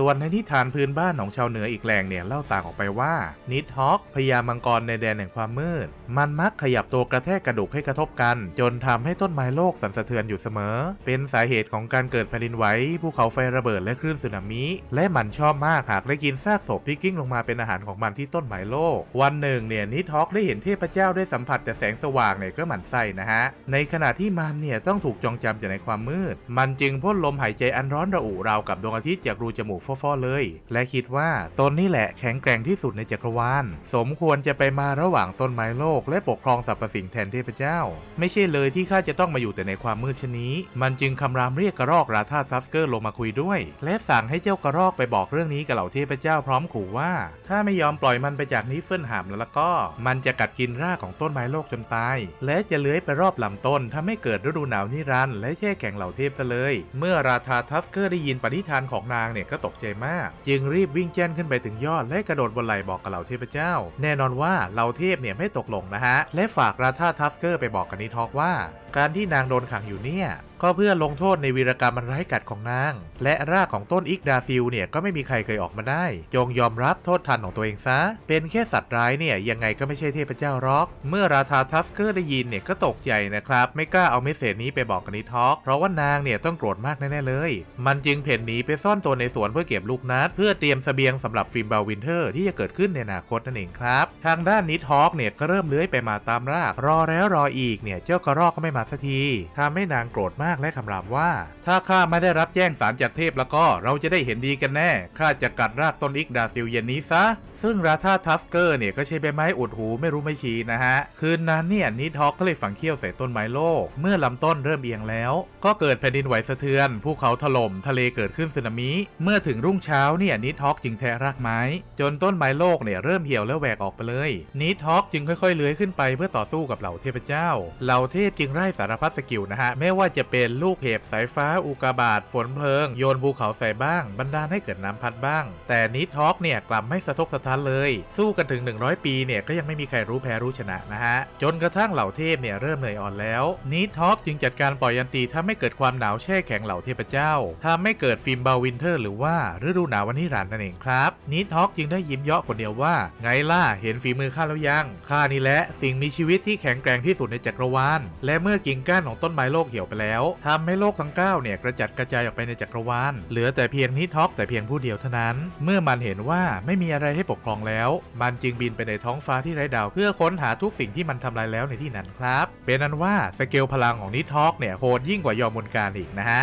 ส่วนในนิทานพื้นบ้านของชาวเหนืออีกแหล่งเนี่ยเล่าต่างออกไปว่า นิดฮอกพญามังกรในแดนแห่งความมืด มันมักขยับตัวกระแทกกระดูกให้กระทบกัน จนทำให้ต้นไม้โลกสั่นสะเทือนอยู่เสมอ เป็นสาเหตุของการเกิดแผ่นดินไหวภูเขาไฟระเบิดและคลื่นสึนามิ และมันชอบมากหากได้กินซากศพที่กิ้งลงมาเป็นอาหารของมันที่ต้นไม้โลก วันหนึ่งเนี่ยนิดฮอกได้เห็นเทพเจ้าได้สัมผัสแต่แสงสว่างเนี่ยก็หมั่นไส้นะฮะในขณะที่มันเนี่ยต้องถูกจองจำอยู่ในความมืด มันจึงพ่นลมหายใจอันร้อนระอุราวกับดวงอาทิตย์จากรูจมูกฟอๆเลย และคิดว่าตนนี่แหละแข็งแกร่งที่สุดในจักรวาล สมควรจะไปมาระหว่างต้นไม้โลก และปกครองสรรพสิ่งแทนเทพเจ้า ไม่ใช่เลยที่ข้าจะต้องมาอยู่แต่ในความมืดชนนี้ มันจึงคำรามเรียกกระรอกราธาทัสเกอร์ลงมาคุยด้วย และสั่งให้เจ้ากระรอกไปบอกเรื่องนี้กับเหล่าเทพเจ้าพร้อมขู่ว่า ถ้าไม่ยอมปล่อยมันไปจากนิฟเฟิลหามแล้วล่ะก็ มันจะกัดกินรากของต้นไม้โลกจนตาย และจะเลื้อยไปรอบลำต้นทำให้เกิดฤดูหนาวนิรันดร์และแช่แข็งเหล่าเทพซะเลย เมื่อราธาทัสเกอร์ได้ยินปณิธานของนางเนี่ยก็ตกใจมาก จึงรีบวิ่งแจ้นขึ้นไปถึงยอดและกระโดดบนไหล่บอกกับเหล่าเทพเจ้า แน่นอนว่าเหล่าเทพเนี่ยไม่ตกลงนะฮะ และฝากราธาทัฟเกอร์ไปบอกกับนิทอกว่า การที่นางโดนขังอยู่เนี่ย ก็เพื่อลงโทษในวีรกรรมมันร้ายกาจของนาง และรากของต้นอิกดาฟิลเนี่ยก็ไม่มีใครเคยออกมาได้ จงยอมรับโทษทันของตัวเองซะ เป็นแค่สัตว์ร้ายเนี่ยยังไงก็ไม่ใช่เทพเจ้าหรอก เมื่อราธาทัสเกอร์ได้ยินเนี่ยก็ตกใจนะครับ ไม่กล้าเอาเมสเซจนี้ไปบอกกันิทอก เพราะว่านางเนี่ยต้องโกรธมากแน่ๆเลย มันจึงเพ่นหนีไปซ่อนตัวในสวนเพื่อเก็บลูกนัด เพื่อเตรียมเสบียงสำหรับฟิล์มบาวินเทอร์ที่จะเกิดขึ้นในอนาคตนั่นเองครับ ทางด้านนิทอกเนี่ยก็เริ่มเลื้อยไปมาตามราก รอแล้วรออีกเนี่ยเจ้ากระรอกก็ไม่มาสักทีทำให้นางโกรธมากากและคำรามว่า ถ้าข้าไม่ได้รับแจ้งสารจากเทพแล้วก็เราจะได้เห็นดีกันแน่ข้าจะกัดรากต้นอิกดาซิลเย็นนี้ซะ ซึ่งราธาทัสเกอร์เนี่ยก็ใช้ใบไม้อุดหูไม่รู้ไม่ชี้นะฮะ คืนนั้นเนี่ยนิทอกก็เลยฝังเขี้ยวใส่ต้นไม้โลก เมื่อลำต้นเริ่มเอียงแล้ว ก็เกิดแผ่นดินไหวสะเทือนภูเขาถล่มทะเลเกิดขึ้นสึนามิ เมื่อถึงรุ่งเช้าเนี่ยนิทอกจึงแทะรากไม้ จนต้นไม้โลกเนี่ยเริ่มเหี่ยวและแหวกออกไปเลยนิทอกจึงค่อยๆเลื้อยขึ้นไปเพื่อต่อสู้กับเหล่าเทพเจ้า เหล่าเทพจึงไล่สารพัดสกิลนะฮะไม่ว่าจะเป็นลูกเห็บสายฟ้าอุกาบาตฝนเพลิง โยนภูเขาใส่บ้างบรรดาลให้เกิดน้ำพัดบ้าง แต่นิทอกเนี่ยกลับไม่สะทกสะท้านเลย สู้กันถึง 100 ปีเนี่ยก็ยังไม่มีใครรู้แพ้รู้ชนะนะฮะ จนกระทั่งเหล่าเทพเนี่ยเริ่มเหนื่อยอ่อนแล้วนิทอกจึงจัดการปล่อยยันตีทำให้เกิดความหนาวแช่แข็งเหล่าเทพเจ้าทำให้เกิดฟิล์มบาวินเทอร์ หรือว่าฤดูหนาววันนิรันนั่นเองครับนิทอกจึงได้ยิ้มเยาะคนเดียวว่า ไงล่ะเห็นฝีมือข้าแล้วยังข้านี่แหละสิ่งมีชีวิตที่แข็งแกร่งที่สุดในจักรวาลและเมื่อกิ่งก้านของต้นไม้โลกเหี่ยวไปแล้วทำให้โลกทั้งเก้าเนี่ยกระจัดกระจายออกไปในจักรวาลเหลือแต่เพียงนิท็อกแต่เพียงผู้เดียวเท่านั้น เมื่อมันเห็นว่าไม่มีอะไรให้ปกครองแล้ว มันจึงบินไปในท้องฟ้าที่ไร้ดาว เพื่อค้นหาทุกสิ่งที่มันทำลายแล้วในที่นั้นครับ เป็นนั้นว่าสเกลพลังของนิท็อกเนี่ยโหดยิ่งกว่ายอมมนการอีกนะฮะ